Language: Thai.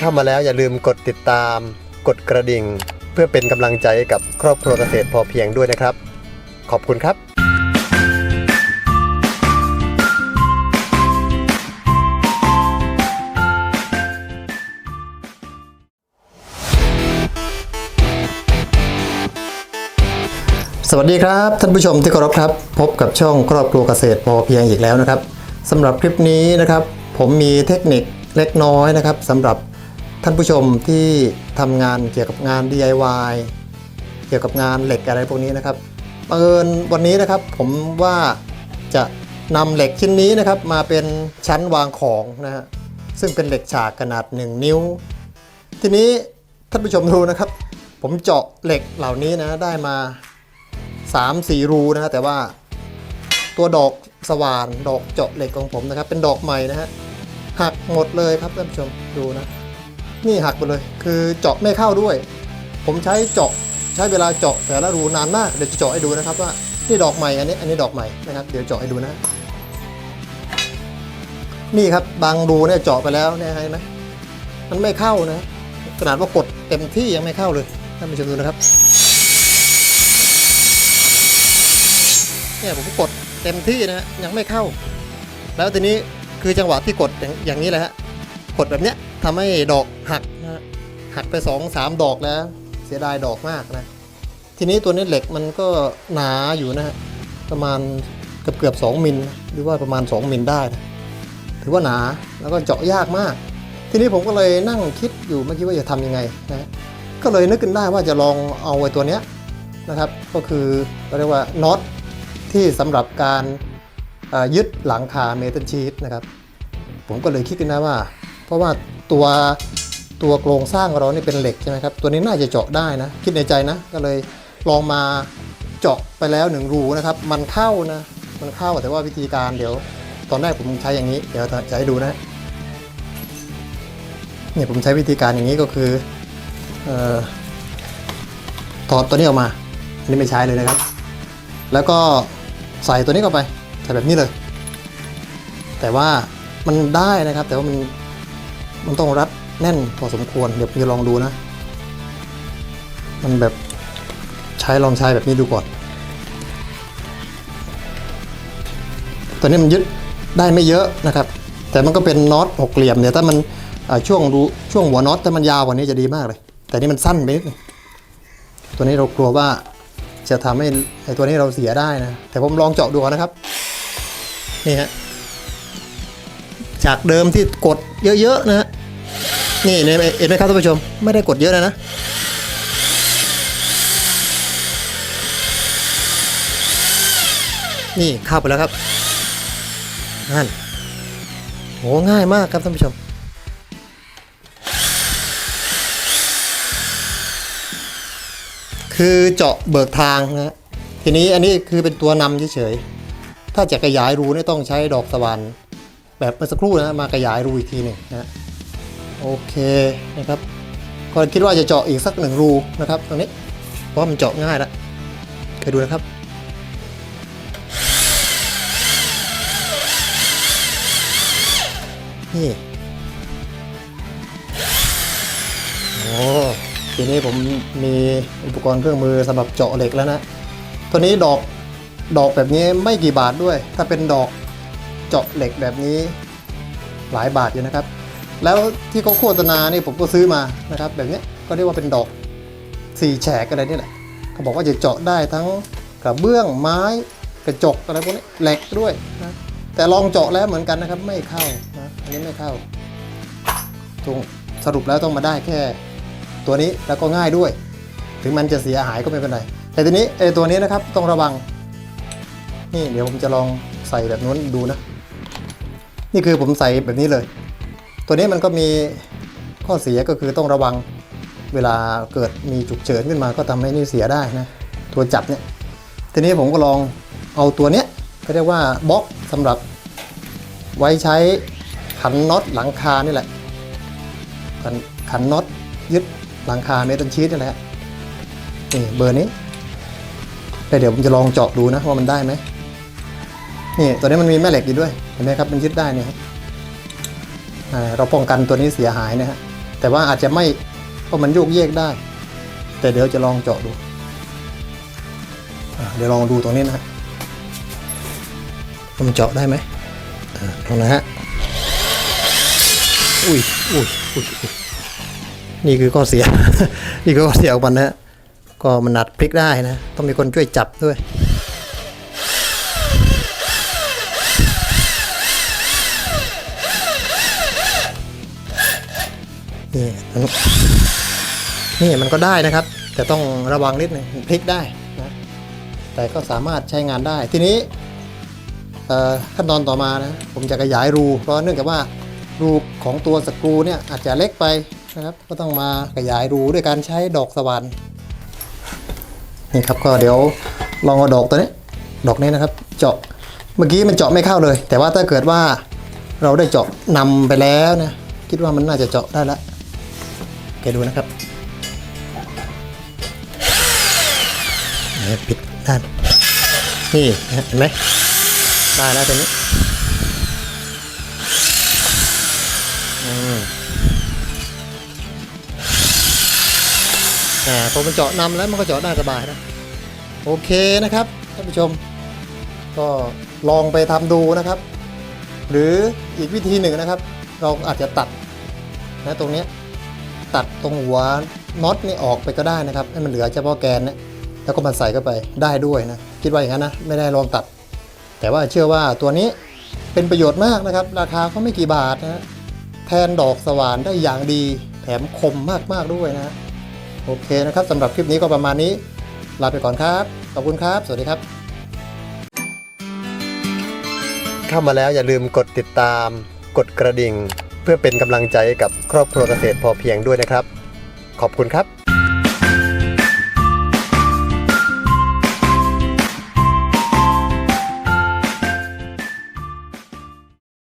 เข้ามาแล้วอย่าลืมกดติดตาม กดกระดิ่ง เพื่อเป็นกำลังใจกับครอบครัวเกษตรพอเพียงด้วยนะครับ ขอบคุณครับสวัสดีครับ ท่านผู้ชมที่เคารพครับ พบกับช่องครอบครัวเกษตรพอเพียงอีกแล้วนะครับสำหรับคลิปนี้นะครับ ผมมีเทคนิคเล็กน้อยนะครับสำหรับ ท่านผู้ชมที่ทำงานเกี่ยวกับงาน DIY เกี่ยวกับงานเหล็กอะไรพวกนี้นะครับบังเอิญวันนี้นะครับผมว่าจะนำเหล็กชิ้นนี้นะครับมาเป็นชั้นวางของนะฮะซึ่งเป็นเหล็กฉากขนาด 1 นิ้ว ทีนี้ท่านผู้ชมดูนะครับ ผมเจาะเหล็กเหล่านี้นะได้มาสามสี่รูนะฮะแต่ว่าตัวดอกสว่านดอกเจาะเหล็กของผมนะครับ เป็นดอกใหม่นะฮะหักหมดเลยครับท่านผู้ชมดูนะ นี่หักหมดเลย คือเจาะไม่เข้าด้วย ผมใช้เจาะใช้เวลาเจาะแต่ละรูนานมากเดี๋ยวจะเจาะให้ดูนะครับว่านี่ดอกใหม่อันนี้อันนี้ดอกใหม่นะครับเดี๋ยวเจาะให้ดูนะ นี่ครับบางรูเนี่ยเจาะไปแล้วเนี่ยเห็นไหมมันไม่เข้านะขนาดว่ากดเต็มที่ยังไม่เข้าเลยท่านผู้ชมดูนะครับเนี่ยผมกดเต็มที่นะยังไม่เข้า แล้วทีนี้คือจังหวะที่กดอย่างอย่างนี้แหละฮะกดแบบเนี้ย ทำให้ดอกหักนะฮะหักไป2อสามดอกแล้ว เสียดายดอกมากนะ ทีนี้ตัวนี้เหล็กมันก็หนาอยู่นะฮะประมาณเกือบเกือบสองมิลหรือว่าประมาณ 2 มิลได้นะถือว่าหนาแล้วก็เจาะยากมาก ทีนี้ผมก็เลยนั่งคิดอยู่เมื่อกี้ว่าจะทำยังไงนะก็เลยนึกขึ้นได้ว่าจะลองเอาไอ้ตัวเนี้ยนะครับ ก็คือเรียกว่าน็อตที่สำหรับการยึดหลังคาเมทัลชีตนะครับ ผมก็เลยคิดกันนะว่า เพราะว่า ตัวตัวโครงสร้างของเรานี่เป็นเหล็กใช่ไหมครับ ตัวนี้น่าจะเจาะได้นะ คิดในใจนะ ก็เลยลองมาเจาะไปแล้วหนึ่งรูนะครับ มันเข้านะ มันเข้าแต่ว่าวิธีการเดี๋ยว ตอนแรกผมใช้อย่างนี้ เดี๋ยวจะให้ดูนะ เนี่ยผมใช้วิธีการอย่างนี้ก็คือเอ่อถอดตัวนี้ออกมา อันนี้ไม่ใช้เลยนะครับ แล้วก็ใส่ตัวนี้เข้าไป ใส่แบบนี้เลย แต่ว่ามันได้นะครับ แต่ว่ามัน มันต้องรัดแน่นพอสมควร เดี๋ยวผมจะลองดูนะ มันแบบใช้ลองใช้แบบนี้ดูก่อนตัวนี้มันยึดได้ไม่เยอะนะครับ แต่มันก็เป็นน็อตหกเหลี่ยมเนี่ยถ้ามันช่วงรูช่วงหัวน็อตถ้ามันยาวกว่านี้จะดีมากเลย แต่นี่มันสั้นไปนิดนึงตัวนี้เรากลัวว่าจะทำให้ไอ้ตัวนี้เราเสียได้นะ แต่ผมลองเจาะดูนะครับ นี่ฮะ จากเดิมที่กดเยอะๆนะฮะนี่เห็นไหมเห็นไหมครับท่านผู้ชม ไม่ได้กดเยอะนะนะนี่เข้าไปแล้วครับนั่นโหง่ายมากครับท่านผู้ชม คือเจาะเบิกทางนะทีนี้อันนี้คือเป็นตัวนำเฉยๆถ้าจะขยายรูนี่ต้องใช้ดอกสว่าน แบบเมื่อสักครู่นะมาขยายรูอีกทีหนึ่งนะโอเคนะครับก็คิดว่าจะเจาะอีกสักหนึ่งรูนะครับ ตรงนี้เพราะมันเจาะง่ายแล้วเคยดูนะครับนี่โอ้ทีนี้ผมมีอุปกรณ์เครื่องมือสำหรับเจาะเหล็กแล้วนะตัวนี้ดอกดอกแบบนี้ไม่กี่บาทด้วย ถ้าเป็นดอก เจาะเหล็กแบบนี้หลายบาทอยู่นะครับ แล้วที่เขาโฆษณานี่ผมก็ซื้อมานะครับ แบบนี้ก็เรียกว่าเป็นดอกสี่แฉกอะไรนี่แหละเขาบอกว่าจะเจาะได้ทั้งกระเบื้องไม้กระจกอะไรพวกนี้เหล็กด้วยนะแต่ลองเจาะแล้วเหมือนกันนะครับ ไม่เข้านะอันนี้ไม่เข้าตรงสรุปแล้วต้องมาได้แค่ ตัวนี้แล้วก็ง่ายด้วย ถึงมันจะเสียหายก็ไม่เป็นไรแต่ทีนี้ไอ้ตัวนี้นะครับต้องระวัง นี่เดี๋ยวผมจะลองใส่แบบนู้นดูนะ นี่คือผมใส่แบบนี้เลย ตัวนี้มันก็มีข้อเสียก็คือต้องระวังเวลาเกิดมีฉุกเฉินขึ้นมาก็ทำให้นี่เสียได้นะตัวจับเนี่ยทีนี้ผมก็ลองเอาตัวเนี้ยก็เรียกว่าบล็อกสำหรับไว้ใช้ขันน็อตหลังคานี่แหละขันขันน็อตยึดหลังคาเมทัลชีตนี่แหละนี่เบอร์นี้แล้วเดี๋ยวผมจะลองเจาะดูนะว่ามันได้ไหม นี่ตัวนี้มันมีแม่เหล็กอยู่ด้วยเห็นไหมครับมันยึดได้เนี่ยฮะเราป้องกันตัวนี้เสียหายนะฮะแต่ว่าอาจจะไม่เพราะมันโยกเยกได้ แต่เดี๋ยวจะลองเจาะดูเดี๋ยวลองดูตรงนี้นะฮะมันเจาะได้ไหมอ่าตรงนะฮะอุ้ยอุ้ยอุ้ยนี่คือข้อเสีย นี่คือข้อเสียของมันนะก็มันหนัดพลิกได้นะ ต้องมีคนช่วยจับด้วย นี่มันนี่มันก็ได้นะครับ แต่ต้องระวังนิดหนึงพลิกได้นะแต่ก็สามารถใช้งานได้ทีนี้ขั้นตอนต่อมานะผมจะขยายรู เพราะเนื่องจากว่ารูของตัวสกรูเนี่ยอาจจะเล็กไปนะครับ ก็ต้องมาขยายรูด้วยการใช้ดอกสว่านนี่ครับก็เดี๋ยวลองเอาดอกตัวนี้ ดอกนี้นะครับ เจาะเมื่อกี้มันเจาะไม่เข้าเลย แต่ว่าถ้าเกิดว่าเราได้เจาะนำไปแล้วนะคิดว่ามันน่าจะเจาะได้แล้ว กดูนะครับนี่ปิดด้านนี่เห็นไหมได้แล้วตัวนี้อืมอ่พอมันเจาะนำแล้วมันก็เจาะได้สบายนะ โอเคนะครับท่านผู้ชม ก็ลองไปทำดูนะครับ หรืออีกวิธีหนึ่งนะครับ เราอาจจะตัดนะตรงนี้ ตัดตรงหัวน็อตนี่ออกไปก็ได้นะครับ ให้มันเหลือเฉพาะแกนนี่แล้วก็มาใส่เข้าไปได้ด้วยนะ คิดว่าอย่างนั้นนะ ไม่ได้ลองตัด แต่ว่าเชื่อว่าตัวนี้เป็นประโยชน์มากนะครับ ราคาก็ไม่กี่บาทนะแทนดอกสว่านได้อย่างดี แถมคมมากๆด้วยนะ โอเคนะครับสำหรับคลิปนี้ก็ประมาณนี้ ลาไปก่อนครับ ขอบคุณครับ สวัสดีครับ เข้ามาแล้วอย่าลืมกดติดตาม กดกระดิ่ง เพื่อเป็นกำลังใจกับครอบครัวเกษตรพอเพียงด้วยนะครับ ขอบคุณครับ